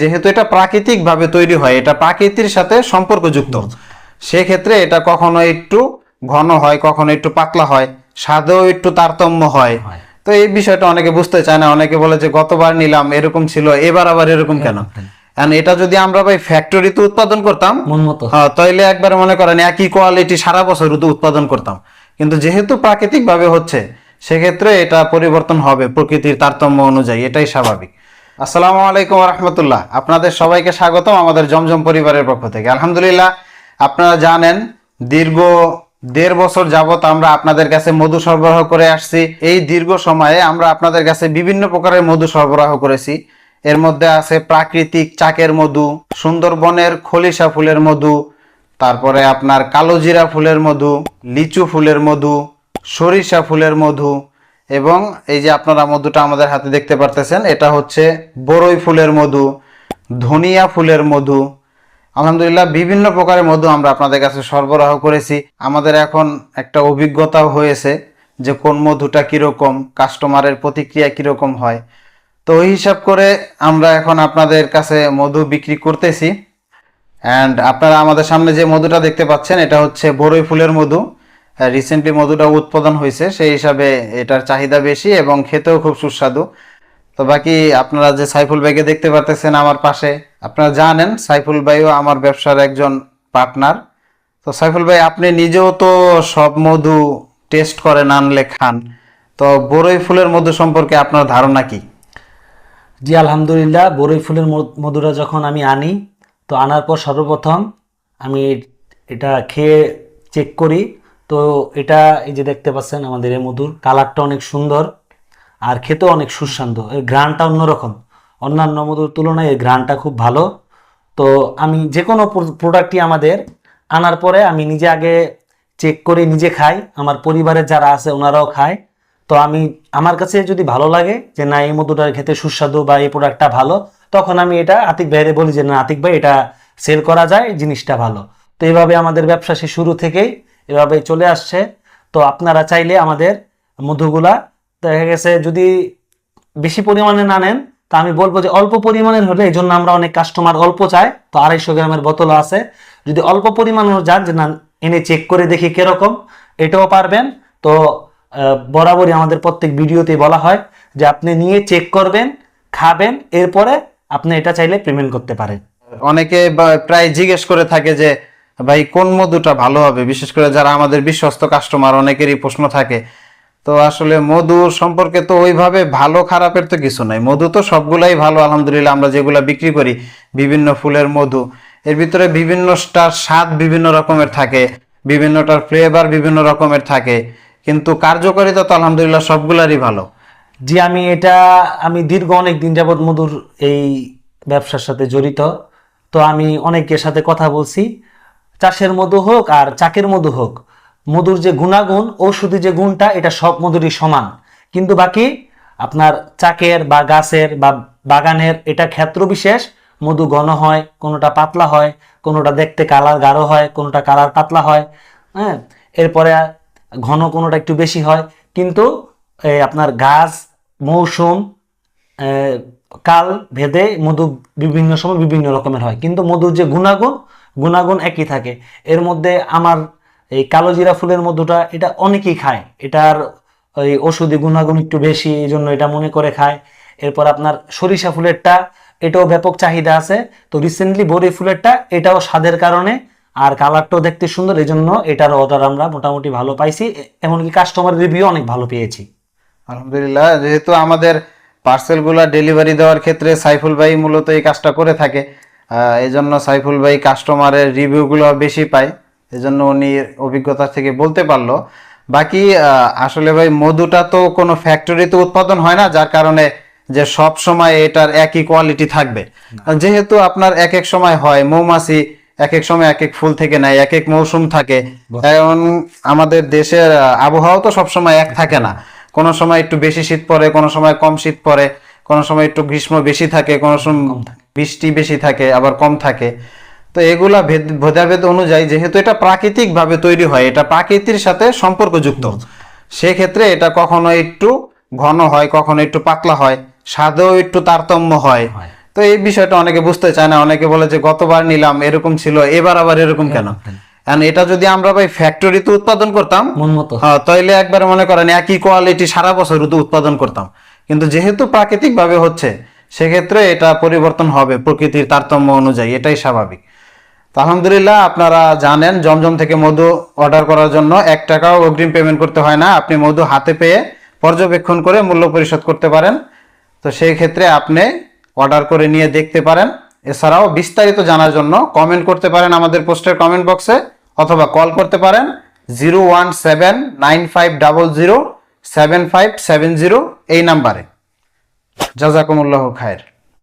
যেহেতু এটা প্রাকৃতিক ভাবে তৈরি হয় এটা প্রাকৃতির সাথে সম্পর্কযুক্ত। সেক্ষেত্রে এটা কখনো একটু ঘন হয় কখনো একটু পাতলা হয় স্বাদেও একটু তারতম্য হয়। তো এই বিষয়টা অনেকে বুঝতে চায় না অনেকে বলে যে গতবার নিলাম এরকম ছিল এবার আবার এরকম কেন? এটা যদি আমরা ভাই ফ্যাক্টরিতে উৎপাদন করতাম মতো। হ্যাঁ তাইলে একবার মনে করেন একই কোয়ালিটি সারা বছর উৎপাদন করতাম। কিন্তু যেহেতু প্রাকৃতিক ভাবে হচ্ছে সেক্ষেত্রে এটা পরিবর্তন হবে প্রকৃতির তারতম্য অনুযায়ী এটাই স্বাভাবিক। আসসালামু আলাইকুম রহমতুল্লাহ। আপনাদের সবাইকে স্বাগতম আমাদের জমজম পরিবারের পক্ষ থেকে। আলহামদুলিল্লাহ, আপনারা জানেন, দীর্ঘ দেড় বছর যাবত আমরা আপনাদের কাছে মধু সরবরাহ করে আসছি। এই দীর্ঘ সময়ে আমরা আপনাদের কাছে বিভিন্ন প্রকারের মধু সরবরাহ করেছি। এর মধ্যে আছে প্রাকৃতিক চাকের মধু, সুন্দরবনের খলিশা ফুলের মধু, তারপরে আপনার কালোজিরা ফুলের মধু, লিচু ফুলের মধু, সরিষা ফুলের মধু এবং এই যে আপনারা মধুটা আমাদের হাতে দেখতে পারতেছেন, এটা হচ্ছে বরই ফুলের মধু, ধনিয়া ফুলের মধু। আলহামদুলিল্লাহ, বিভিন্ন প্রকারের মধু আমরা আপনাদের কাছে সরবরাহ করেছি। আমাদের এখন একটা অভিজ্ঞতাও হয়েছে যে কোন মধুটা কীরকম, কাস্টমারের প্রতিক্রিয়া কীরকম হয়। তো ওই হিসাব করে আমরা এখন আপনাদের কাছে মধু বিক্রি করতেছি। অ্যান্ড আপনারা আমাদের সামনে যে মধুটা দেখতে পাচ্ছেন, এটা হচ্ছে বরই ফুলের মধু। রিসেন্টলি মধুটা উৎপাদন হয়েছে, সেই হিসাবে এটার চাহিদা বেশি এবং খেতেও খুব সুস্বাদু। তো বাকি আপনারা যে সাইফুল ভাইকে দেখতে পাচ্ছেন আমার পাশে, আপনারা জানেন সাইফুল ভাইও আমার ব্যবসার একজন পার্টনার তো সাইফুল ভাই, আপনি নিজেও তো সব মধু টেস্ট করেন, আনলে খান। তো বরই ফুলের মধু সম্পর্কে আপনার ধারণা কি? জি, আলহামদুলিল্লাহ। বরই ফুলের মধ- মধুটা যখন আমি আনি, তো আনার পর সর্বপ্রথম আমি এটা খেয়ে চেক করি। তো এটা এই যে দেখতে পাচ্ছেন আমাদের এই মধুর কালারটা অনেক সুন্দর আর খেতেও অনেক সুস্বাদু। এর ঘ্রাণটা অন্যরকম। অন্যান্য মধুর তুলনায় এর ঘ্রাণটা খুব ভালো। তো আমি যে কোনো প্রোডাক্টই আমাদের আনার পরে আমি নিজে আগে চেক করে নিজে খাই। আমার পরিবারের যারা আছে ওনারাও খায়। তো আমি, আমার কাছে যদি ভালো লাগে যে না, এই মধুটা খেতে সুস্বাদু বা এই প্রোডাক্টটা ভালো, তখন আমি এটা আতিক ভাইরে বলি যে, না, আতিক ভাই, এটা সেল করা যায়, জিনিসটা ভালো। তো এইভাবে আমাদের ব্যবসা সে শুরু থেকেই। এভাবে চলে আসছে। তো আপনারা চাইলে আমাদের মধুগুলা, দেখা গেছে যদি বেশি পরিমাণে না নেন, তা আমি বলব যে অল্প পরিমাণের হলে, এই জন্য আমরা অনেক কাস্টমার অল্প চাই। তো আড়াইশো গ্রামের বোতল আছে। যদি অল্প পরিমাণও যান, যে না, এনে চেক করে দেখি কীরকম, এটাও পারবেন। তো বরাবরই আমাদের প্রত্যেক ভিডিওতেই বলা হয় যে আপনি নিয়ে চেক করবেন, খাবেন, এরপরে আপনি এটা চাইলে পেমেন্ট করতে পারেন। অনেকে প্রায় জিজ্ঞেস করে থাকে যে ভাই, কোন মধুটা ভালো হবে? বিশেষ করে যারা আমাদের বিশ্বস্ত কাস্টমার অনেকেরই প্রশ্ন থাকে। তো আসলে মধু সম্পর্কে তো ওইভাবে ভালো, খারাপের তো কিছু নাই। মধু তো সবগুলাই ভালো, আলহামদুলিল্লাহ। আমরা যেগুলো বিক্রি করি, বিভিন্ন ফুলের মধু, এর ভিতরে বিভিন্নটার স্বাদ বিভিন্ন রকমের থাকে বিভিন্নটার ফ্লেভার বিভিন্ন রকমের থাকে। কিন্তু কার্যকারিতা তো আলহামদুলিল্লাহ সবগুলারই ভালো। জি, আমি এটা, আমি দীর্ঘ অনেক দিন যাবৎ মধুর এই ব্যবসার সাথে জড়িত। তো আমি অনেকের সাথে কথা বলছি। চাষের মধু হোক আর চাকের মধু হোক, মধুর যে গুণাগুণ, ঔষধি যে গুণটা, এটা সব মধুরই সমান। কিন্তু বাকি আপনার চাকের বা গাছের বা বাগানের এটা ক্ষেত্র বিশেষ, মধু ঘন হয়, কোনোটা পাতলা হয়, কোনোটা দেখতে কালার গাঢ় হয়, কোনোটা কালার পাতলা হয় হ্যাঁ? এরপরে ঘন কোনোটা একটু বেশি হয়। কিন্তু আপনার গাছ, মৌসুম কাল, ভেদে, মধু বিভিন্ন সময় বিভিন্ন রকমের হয়। কিন্তু মধুর যে গুণাগুণ গুণাগুণ একই থাকে। এর মধ্যে আমার এই কালো জিরা ফুলের মধুটা, এটা অনেকেই খায়। এটার ওই ওষুধি গুণাগুণ একটু বেশি, এই জন্য এটা মনে করে খায়। এরপর আপনার সরিষা ফুলেরটা, এটাও ব্যাপক চাহিদা আছে। তো রিসেন্টলি বড়ি ফুলেরটা, এটাও স্বাদের কারণে, আর কালারটাও দেখতে সুন্দর। এই জন্য এটার অর্ডার আমরা মোটামুটি ভালো পাইছি। এমনকি কাস্টমার রিভিউ অনেক ভালো পেয়েছি। আলহামদুলিল্লাহ, যেহেতু আমাদের পার্সেলগুলো ডেলিভারি দেওয়ার ক্ষেত্রে সাইফুল ভাই মূলত এই কাজটা করে থাকে। এই জন্য সাইফুল ভাই কাস্টমারের রিভিউগুলো বেশি পায়। এই জন্য উনি অভিজ্ঞতা থেকে বলতে পারল। বাকি আসলে ভাই মধুটা তো কোনো ফ্যাক্টরিতে উৎপাদন হয় না যার কারণে যে সব সময় এটার একই কোয়ালিটি থাকবে। যেহেতু আপনার এক এক সময় হয় মৌমাছি এক এক সময় এক এক ফুল থেকে নেয় এক এক মৌসুম থাকে এখন আমাদের দেশের আবহাওয়া তো সবসময় এক থাকে না। কোনো সময় একটু বেশি শীত পড়ে কোনো সময় কম শীত পড়ে কোনো সময় একটু গ্রীষ্ম বেশি থাকে কোনো সময় বৃষ্টি বেশি থাকে আবার কম থাকে। তো এগুলা ভেদ ভেদাভেদ অনুযায়ী যেহেতু এটা প্রাকৃতিক ভাবে তৈরি হয় এটা প্রাকৃতির সাথে সম্পর্কযুক্ত। সেক্ষেত্রে এটা কখনো একটু ঘন হয় কখনো একটু পাতলা হয় স্বাদেও একটু তারতম্য হয়। তো এই বিষয়টা অনেকে বুঝতে চায় না অনেকে বলে যে গতবার নিলাম এরকম ছিল এবার আবার এরকম কেন? কারণ এটা যদি আমরা ভাই ফ্যাক্টরিতে উৎপাদন করতাম হ্যাঁ তাইলে একবার মনে করেন একই কোয়ালিটি সারা বছর উৎপাদন করতাম। কিন্তু যেহেতু প্রাকৃতিক ভাবে হচ্ছে সেক্ষেত্রে এটা পরিবর্তন হবে প্রকৃতির তারতম্য অনুযায়ী এটাই স্বাভাবিক। আলহামদুলিল্লাহ আপনারা জানেন জমজম থেকে মধু অর্ডার করার জন্য এক টাকাও অগ্রিম পেমেন্ট করতে হয় না। আপনি মধু হাতে পেয়ে পর্যবেক্ষণ করে মূল্য পরিশোধ করতে পারেন। তো সেই ক্ষেত্রে আপনি অর্ডার করে নিয়ে দেখতে পারেন। এছাড়াও বিস্তারিত জানার জন্য কমেন্ট করতে পারেন আমাদের পোস্টের কমেন্ট বক্সে অথবা কল করতে পারেন zero one seven nine five double zero seven five seven zero এই নাম্বারে। জাজাকুমুল্লাহ খায়ের